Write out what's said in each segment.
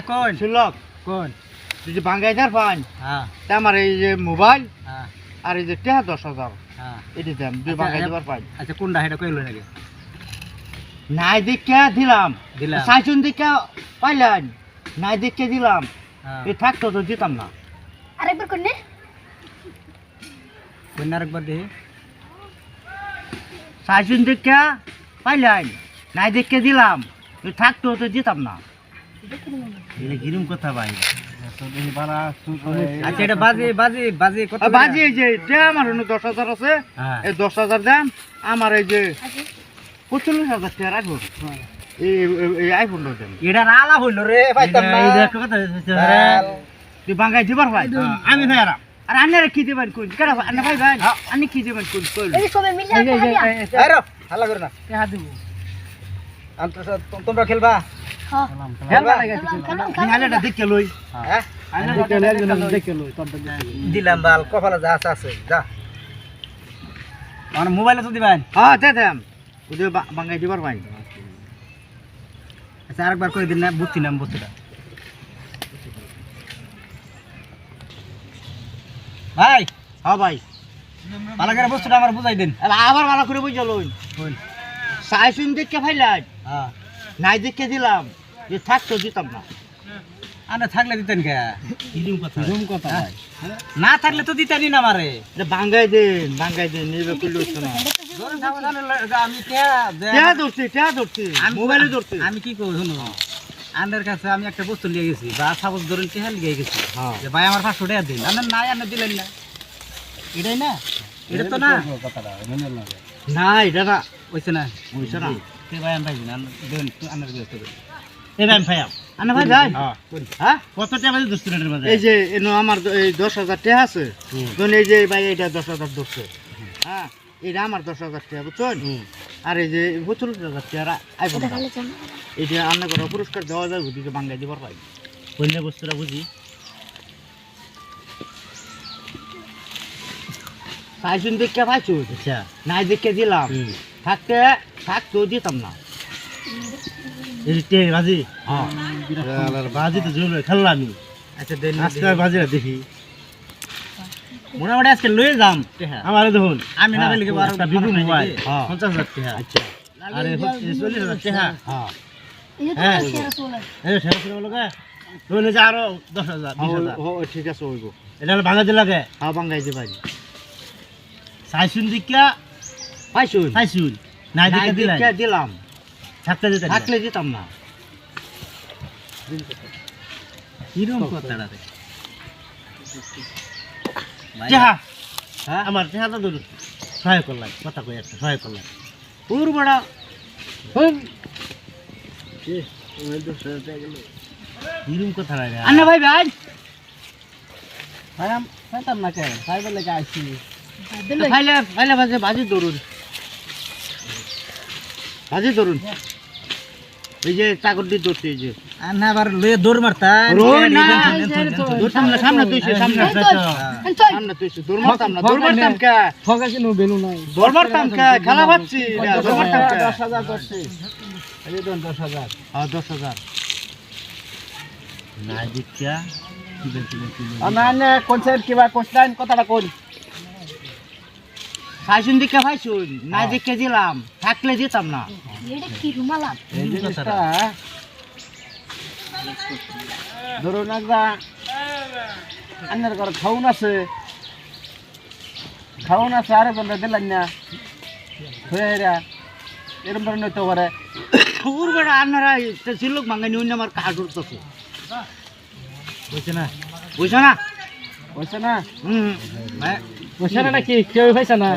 কোন শুনলক কোন বাঙ্গাইদার পান হ্যাঁ। তা আমার এই যে মোবাইল হ্যাঁ। আর এই যে টেহা দশ হাজার হ্যাঁ। এটি দেন দুই আচ্ছা, বাঙ্গাই দিবার পাই আচ্ছা কোনটা সেটা কইলো নাকি? নাই দেখে দিলাম। দিলাম। সাইছুন দেখে পাইলেন নাই দেখে দিলাম। হ্যাঁ। এ থাকতো তো দিতাম না। আরেকবার কোন আরেকবার দেখে। পাইলেন নাই দেখে দিলাম। এ থাকতো তো দিতাম না। এটা কথা ভাই আচ্ছা এটা বাজি বাজি বাজি কত করে? এই যে টেহা আমার হলো দশ হাজার আছে। হ্যাঁ। এই দশ হাজার আমার এই যে পঁচল্লিশ হাজার টাকা রাখব। এই এই- এই আইফোনটা দেন। এটা রালা হইল রে পাইতাম না। এটা একটা কথা তুই বাঙ্গাই দিবার ভাই। আমি আর আন্নারা কি দেবেন কোন ভাই? ভাই আন্নি কি দেবেন কোন কইল। এই সবে মিলে আরে হাল্লা করে না। টাকা দিব। তোমরা খেলবা? দিলাম বাল কপালে যা আছে যা। আমার মোবাইলে তো দিবেন? হ্যাঁ দে দেম ওদের বাঙ্গাই দিবার ভাই। আচ্ছা আরেকবার করে দিন না বুঝছি না বুঝছিটা ভাই হ্যাঁ ভাই। ভালো করে বস্তুটা আমার বুঝাই দিন। আবার ভালো করে বুঝে লই কোন সাইসুন দেখে ফাইলাই হ্যাঁ। নাই দেখে দিলাম। যে থাকতো দিতাম না। আরে থাকলে দিতেন কে? কথা। কিরম কথা না থাকলে তো দিতেনই না এটা বাঙ্গাই দেন বাঙ্গাই দেন নিবে জানেন, আমি কে- ধরছি টেহা মোবাইলে ধরছি। আমি কি করব শুনো আন্ডার কাছে আমি একটা বস্তু নিয়ে গেছি বা সাপোজ ধরুন টেহাল নিয়ে গেছি। হ্যাঁ। যে ভাই আমার পাঁচশো টাকা দিন। আপনার নাই আনে দিলেন না। এটাই না? এটা তো না। না এটা না। ওইছে না? বুঝছে না। সে ভাই আমি পাইছি না দেন আন্ডার ব্যবস্থা করি এই ভাই ভাই আনা ভাই ভাই হ্যাঁ কত টাকা বাজে দুশো টাকার মাঝে এই যে এনো আমার এই দশ হাজার টাকা আছে ধরুন এই যে ভাই এটা দশ হাজার ধরছে হ্যাঁ এটা আমার দশ হাজার টাকা বুঝছেন আর এই যে পঁচল্লিশ হাজার টাকা আইফোন রান্না করা পুরস্কার দেওয়া যায় বুঝিকে বাঙ্গাই দিবার ভাই কইলে বস্তুটা বুঝি সাইসুন দেখে পাইছো আচ্ছা। নাই দেখে দিলাম। থাকতে থাকতেও দিতাম না। এই তে বাজি? হ্যাঁ। বাজি তো জোর খেললাম আমি। আচ্ছা দেন আজকে বাজিটা দেখি। মোটামুটি আজকে লয়ে যাম। আমার দেখুন। আমি না গেলে একটা বিভু মোবাইল হ্যাঁ। পঞ্চাশ হাজার টাকা। আচ্ছা। আরে চল্লিশ হাজার টাকা। হ্যাঁ। হ্যাঁ। সেরা চলে এই শেষ করে বলো রইলে যে আরও দশ হাজার বিশ হাজার। ও ও, ঠিক আছে এটা হলো লাগে। হ্যাঁ দি ভাই সাইসুন দিকা পাইছুন সাইসুন নাই দিলাই দিলাম। থাকতে দিতে থাকলে দিতাম না। কিরম কথাটা রে। যাহা হ্যাঁ? আমার চেহারা ধরুন সহায় করলাম কথা কই একটা সহায় করলাম পুর বড়া। হুম। কিরম কথা রে আন্না ভাই ভাই। ভাই আম না কে খাই বলে কে আইছি ফাইলে ফাইলে বাজে বাজি বাজি ধরুন। এই যে চাকর দিয়ে ধরছে এই যে। না আবার লয়ে দৌড় মারতা রোই না। ধরতাম না। সামনে তুইছে সামনে সামনে তুইছে দৌড় মারতাম না দৌড় মারতাম কে? ফগাছি নো বেলু নাই। দৌড় মারতাম কে? খেলা ভাবছি। দৌড় মারতাম কে? দশ হাজার এই দেন দশ হাজার। হ্যাঁ দিকা কি বলছি মানে কনসার্ট কিবা কথাটা কোন খাইছুন দিকে খাইছুন না দিকে দিলাম থাকলে দিতাম না। ধরুন একটা আন্নার ঘর খাউন আছে। খাউন আছে আরে বন্ধ দিলেন না। হয়ে এরা এরকম ধরনের তো পারে। খবর বেড়া আন্নারা সিলোক মাঙ্গানি অন্য আমার কাজ উঠতেছে বুঝছে না। বুঝছ না? বুঝছ না? হুম। না কি কেউ পাইছে না?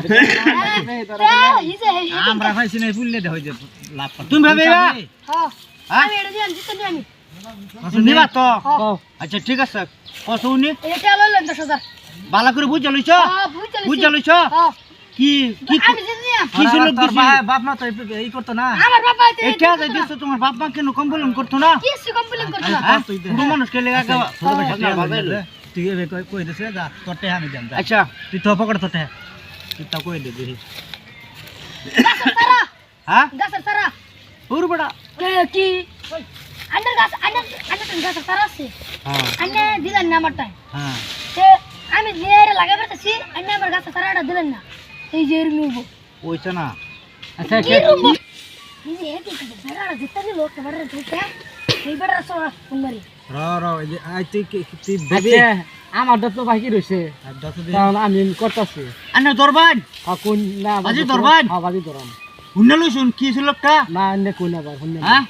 এই যে এই যে আমরা পাইছি না ফুললে দে হই যে লাভ তুমি ভাবে হ্যাঁ হ্যাঁ? আমি এটা দিয়ে দিতে দিই আমি নিবা তো? হ্যাঁ আচ্ছা ঠিক আছে। কত উনি এটা লইলেন দশ হাজার? ভালো করে বুঝা লইছ? হ্যাঁ বুঝা লইছ। হ্যাঁ কি কি কি বাপ মা তো এই করতো না। আমার বাবা এটা এটা যে দিছো তোমার বাপ মা কেন কম্প্লেন করতো না? কি কমপ্লেন করছ হ্যাঁ? ছোট মানুষকে লেগা কে তুই কই কই দিছে? যা তোরতে আমি দেন আচ্ছা। তুই তো পকড় তোতে। তুই তা কই দে দেখি গাছের সারা হ্যাঁ গাছের সারা পুর বড়া কে কি? আন্ডার গাছ আন্ডার আন্ডার গাছের তারা আছে। হ্যাঁ। আপনি দিলেন না আমারটাই। হ্যাঁ। সে আমি নিয়ে লাগাই পেতেছি আপনি আমার গাছের তারাটা দিলেন না। এই এরমি উঠবো ওইটা না। আচ্ছা কি উঠবো এই যে একই কথা তারাটা দিতে দিল তারপরে তুইতে এই সব ফোন মারি। র র এই যে আই তুই কি তুই আচ্ছা আমার তো বাকি রয়েছে কারণ আমি করতেছি। আনে দরবান। কোন না বাজি ধরবান? হ্যাঁ হুন্না লইছুন কি ছিল লোকটা? না এনে কোন আবার কোন হ্যাঁ?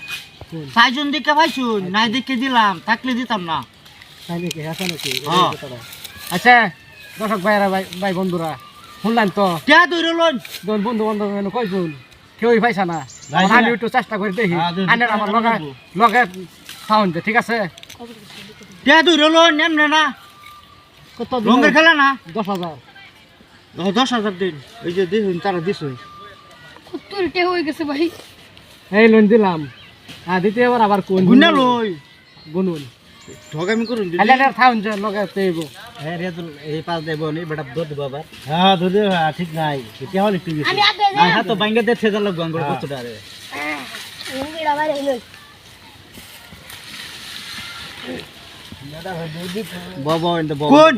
কোন সাইজন দিকে পাইছুন নাই দিকে দিলাম থাকলে দিতাম না। তাই নাকি আছে নাকি? হ্যাঁ। এই কথাটা। আচ্ছা দর্শক ভাইরা ভাই ভাই বন্ধুরা শুনলেন তো? কে দৌড় লইন? দুজন বন্ধু বান্ধব এনে কয়জন কেউই পাইছা না। আমি একটু চেষ্টা করে দেখি। হ্যাঁ, আনের আমার লগে লগে খাওয়ান দে, ঠিক আছে? কে দৌড় লইন এমনে না কত রঙের খেলা না? দশ হাজার। ও, দশ হাজার দিন। ওই যে দিন তারা দিছ। কুত্তুর টে হয়ে গেছে ভাই। এই লোন দিলাম। হ্যাঁ দ্বিতীয় এবার আবার কোন গুন্না লই। গুনুন। ঠগামি করুন দিদি। খালি খাওয়ান যে লগে তেইব হ্যাঁ রে তো এই পাঁচ দেব নি বেটা দৌড় দিব আবার হ্যাঁ দৌড় দিব হ্যাঁ, ঠিক নাই। কেতিয়া হল একটু আমি আগে হ্যাঁ তো বাইঙ্গা দে ঠেজাল লাগবে আঙ্গুর কতটা রে হ্যাঁ এঙ্গিড়া বাইরে হইল বাবা ইন্দা বাবা কোন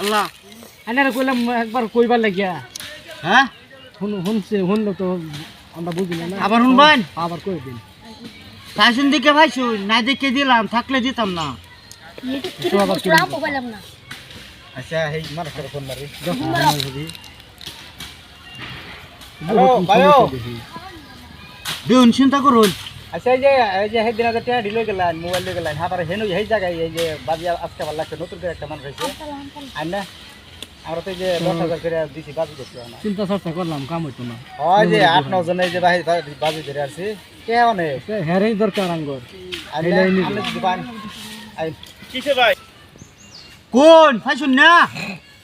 আল্লাহ আনের কইলাম একবার কইবার লাগিয়া হ্যাঁ শুন শুনছে শুনলো তো আমরা বুঝি না আবার শুনবেন আবার কই দিন সাইজন দিকে দিকে দিলাম থাকলে দিতাম না আচ্ছা এই মার ফোন মারি চিন্তা করুন আচ্ছা এই যে এই যে সেই দিন আগে টিয়া ঢিলে গেলেন মোবাইল দিয়ে গেলেন আবার হেন সেই জায়গায় এই যে বাজি আজকে ভালো লাগছে নতুন করে একটা মানুষ হয়েছে। আর না? আমরা তো যে দশ হাজার করে দিছি বাজি চিন্তা চর্চা করলাম কাম হইতো না। হয় যে আট ন জন এই যে বাহি বাজি ধরে আসছি কে অনেক হেরেই দরকার আঙ্গর। কিসে ভাই? কোন? ভাইছুন না।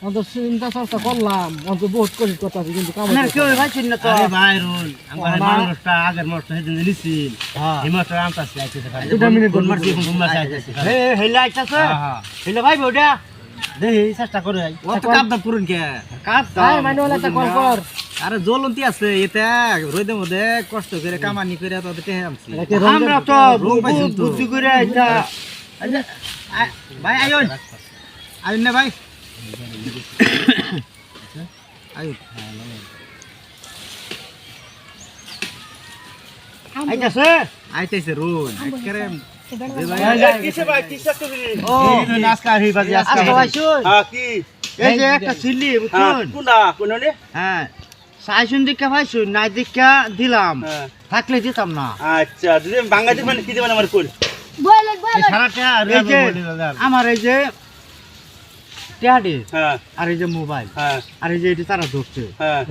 চিন্তা চর্চা করলাম অন্ত বহুত কঠিন কথা আছে কিন্তু কাম কেউ না। ভাইছুন তো? আরে ভাই রোল আমার আমার- মানুষটা আগের মাসটা সেদিন নিছিল হ্যাঁ। এই মাসটা আনতাছে আইতেছে খালি দুটা মিনিট কোন ধরে মাস কোন আইতেছে হে হেলা আইতাছে? হ্যাঁ, হ্যাঁ। ভাই বড়া চেষ্টা করে যাই ও তো পুরন কে? কাপ আয় মাইনুয়াল একটা কল কর। আরে জ্বলন্তি আছে এটা রোদের মধ্যে কষ্ট করে কামানি করে তো টেহে আনছি। আমরা তো রং পাইছেন তো। বুদ্ধি করে আইতা। ভাই আয়ুন আয়ুন না ভাই। আইতাছে? আইতেছে? রোন। ভাইছুন হ্যাঁ কি? এই যে একটা সিলি হ্যাঁ হ্যাঁ। দিলাম। হ্যাঁ। থাকলে দিতাম না। আচ্ছা যদি বাঙ্গা দিবেন কি দিবেন আমার এই যে টেহাডি হ্যাঁ। আর এই যে মোবাইল। হ্যাঁ। আর এই যে এটা তারা ধরছে। হ্যাঁ।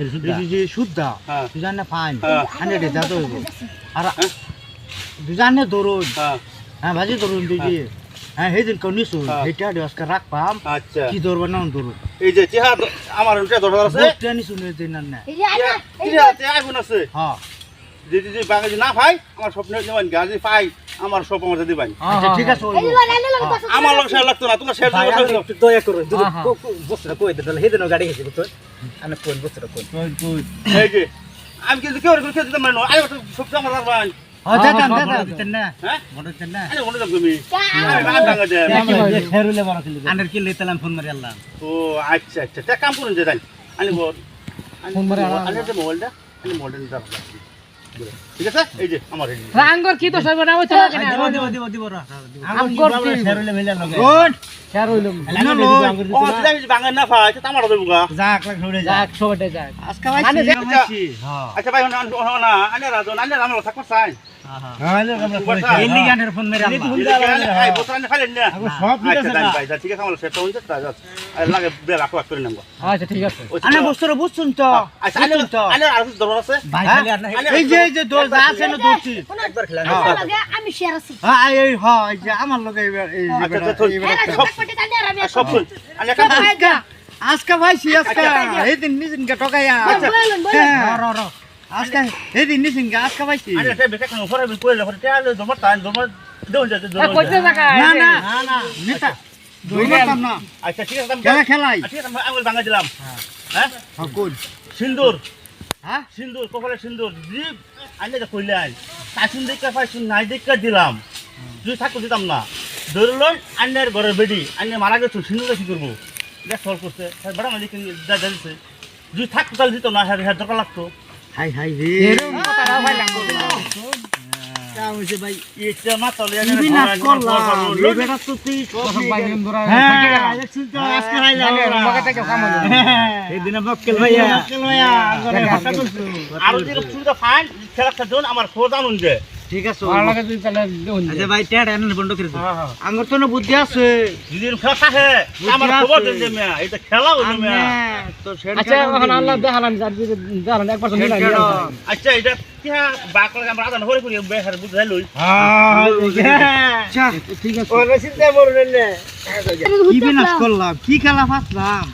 যে- শুদ্ধা। হ্যাঁ। ফাইন। হ্যাঁ। আনে এটা আর দুজানে ধরুন হ্যাঁ। হ্যাঁ ভাজি ধরুন দিদি হ্যাঁ। সেই দিন কেউ নিশুন হ্যাঁ। আজকে রাখবাম। আচ্ছা। কি ধরবো না ধরুন। এই যে চেহারা আমার দরকার আছে। দিন না এই যে আইফোন আছে। হ্যাঁ। যদি যদি যদি না পাই আমার স্বপ্ন দিবেন গা যদি পাই আমার সব আমার দিবেন আচ্ছা ঠিক আছে আমার লোক শেয়ার লাগতো না তোমার শেয়ার দয়া করে যদি বস্তুটা কই দিতে তাহলে হেদিনও গাড়ি গেছে বুঝছ আমি কোন বস্তুটা কোন এই যে আমি কিন্তু কেউ আই সব মনে আচ্ছা আচ্ছা। কাম করুন যে জানি আনি বল ফোন মারে মোবাইলটা। মোবাইলটা ঠিক আছে? এই যে আমার এই আঙ্গর কি তো সর্ব না। হইতো দিব দিব দিব দিব। রা কি শেরুলে মিলে লগে? কোন শেয়ার হইলাম ও যদি বাঙ্গা না পাই তা আমার দেবো গা যাক লাগ ধরে যাক। যাক যাক আজকে আনে ভাইছি দেখ- ভাইছি হ্যাঁ। আচ্ছা ভাই না না আনি রাজন আনে আমার থাকবার চাই। হ্যাঁ আচ্ছা আমার লাগে আচ্ছা আচ্ছা আছে ভাই হ্যাঁ? হ্যাঁ হ্যাঁ আচ্ছা, আচ্ছা, আজকে আজকে আজকে আচ্ছা। এই দিন নিছিন কে টকাইয়া বয়লেন বয়লেন হ্যাঁ র র আজকে এই দিন নিছিন কে? আজকে ভাইছি আনি একটা বেটা কোন ফরে কইলে ফরে তে জমা তাই জমা দেও যা এ, কইতে জায়গা না না না নেতা আচ্ছা। ঠিক আছে খেলা খেলাই। আচ্ছা ঠিক আছে আমি বাঙ্গা দিলাম। হ্যাঁ। হ্যাঁ? কোন সিন্দুর। হ্যাঁ? সিন্দুর কপালে সিন্দুর। জি আনি যা কইলে আই। তাসিন দেখে পাইছুন নাই দেখে দিলাম। যদি থাকো দিতাম না। ধরে লন আন্নের ঘরের বেডি আন্নে মারা গেছো সিন্ধু কি করব। দেখ সল করছে। হ্যাঁ বেড়া মাঝে কিন্তু যা যা দিছে যদি থাকতো তাহলে দিত না হ্যাঁ হ্যাঁ দরকার লাগতো। হাই হাই রে। এরকম কথাটা ভাই বন্ধুরা হ্যাঁ খেলা খেলতে আমার খোঁজ জানুন যে। ঠিক আছে ভালো লাগে তুই তাহলে। আচ্ছা ভাই টেড়া এনে বন্ধ করে হ্যাঁ হ্যাঁ। আমার তো না বুদ্ধি আছে। যদি খেলা থাকে। আমার খবর। দেন যে মেয়া এটা খেলা হইল মেয়া। তো সেটা আচ্ছা এখন আল্লাহ দেখালাম যার দিকে দেখালাম একবার তো মিলাই আচ্ছা এটা কি হ্যাঁ? আমরা আদান হরে করি বেহার বুঝাই লই। আচ্ছা ঠিক আছে। ওরে চিন্তা না কি বিনাশ করলাম? কি খেলা ফাসলাম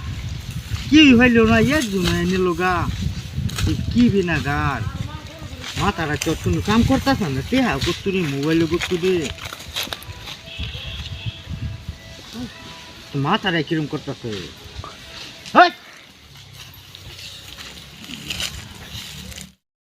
কি হইল না এক জন নিল গা এ কি বিনা গার মাথারা চট কোনো কাম করতেছে না। তে হা করতুরি মোবাইল গুতুরি মাথারা কিরম করতেছে?